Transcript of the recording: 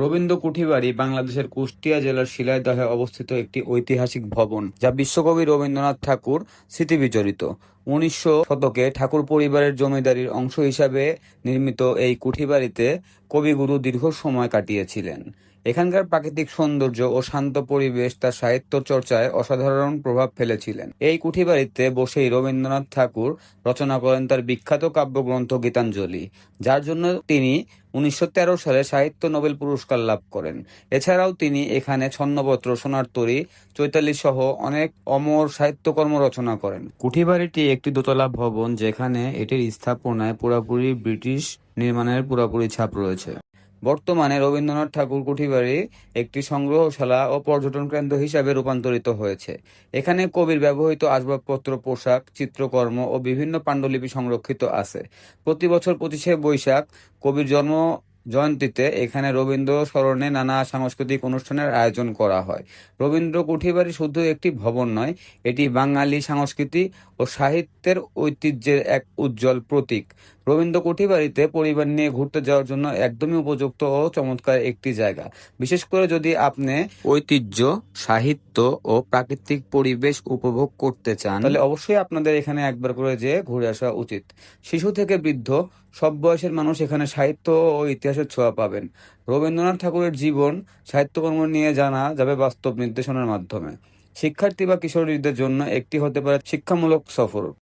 রবীন্দ্র কুঠিবাড়ি বাংলাদেশের কুষ্টিয়া জেলার শিলাইদহে অবস্থিত একটি ঐতিহাসিক ভবন, যা বিশ্বকবি রবীন্দ্রনাথ ঠাকুর স্মৃতিবিজড়িত। উনিশশো শতকে ঠাকুর পরিবারের জমিদারির অংশ হিসাবে নির্মিত এই কুঠিবাড়িতে কবিগুরু দীর্ঘ সময় কাটিয়েছিলেন। এখানকার প্রাকৃতিক সৌন্দর্য ও শান্ত পরিবেশ তার সাহিত্য চর্চায় অসাধারণ প্রভাব ফেলেছিলেন। এই কুঠিবাড়িতে বসেই রবীন্দ্রনাথ ঠাকুর রচনা করেন তার বিখ্যাত কাব্যগ্রন্থ গীতাঞ্জলি, যার জন্য তিনি উনিশশো তেরো সালে সাহিত্য নোবেল পুরস্কার লাভ করেন। এছাড়াও তিনি এখানে ছন্নপত্র, সোনার তরী, চৈতালি সহ অনেক অমর সাহিত্যকর্ম রচনা করেন। কুঠিবাড়িটি একটি দোতলা ভবন যেখানে এটির স্থাপনায় পুরোপুরি ব্রিটিশ নির্মাণের পুরোপুরি ছাপ রয়েছে। বর্তমানে রবীন্দ্রনাথ ঠাকুর কুঠিবাড়ি একটি সংগ্রহশালা ও পর্যটন কেন্দ্র হিসাবে রূপান্তরিত হয়েছে। এখানে কবির ব্যবহৃত আসবাবপত্র, পোশাক, চিত্রকর্ম ও বিভিন্ন পাণ্ডুলিপি সংরক্ষিত আছে। প্রতি বছর পঁচিশে বৈশাখ কবির জন্ম জয়ন্তীতে এখানে রবীন্দ্র স্মরণে নানা সাংস্কৃতিক অনুষ্ঠানের আয়োজন করা হয়। রবীন্দ্র কুঠিবাড়ি শুধু একটি ভবন নয়, এটি বাঙালি সংস্কৃতি ও সাহিত্যের ঐতিহ্যের এক উজ্জ্বল প্রতীক। রবীন্দ্র কুঠিবাড়িতে পরিবার নিয়ে ঘুরতে যাওয়ার জন্য একদমই উপযুক্ত ও চমৎকার একটি জায়গা। বিশেষ করে যদি আপনি ঐতিহ্য, সাহিত্য ও প্রাকৃতিক পরিবেশ উপভোগ করতে চান, তাহলে অবশ্যই আপনাদের এখানে একবার করে যেয়ে ঘুরে আসা উচিত। শিশু থেকে বৃদ্ধ, সব বয়সের মানুষ এখানে সাহিত্য ও ইতিহাসের ছোঁয়া পাবেন। রবীন্দ্রনাথ ঠাকুরের জীবন সাহিত্যকর্ম নিয়ে জানা যাবে বাস্তব নির্দেশনার মাধ্যমে। শিক্ষার্থী বা কিশোরীদের জন্য একটি হতে পারে শিক্ষামূলক সফর।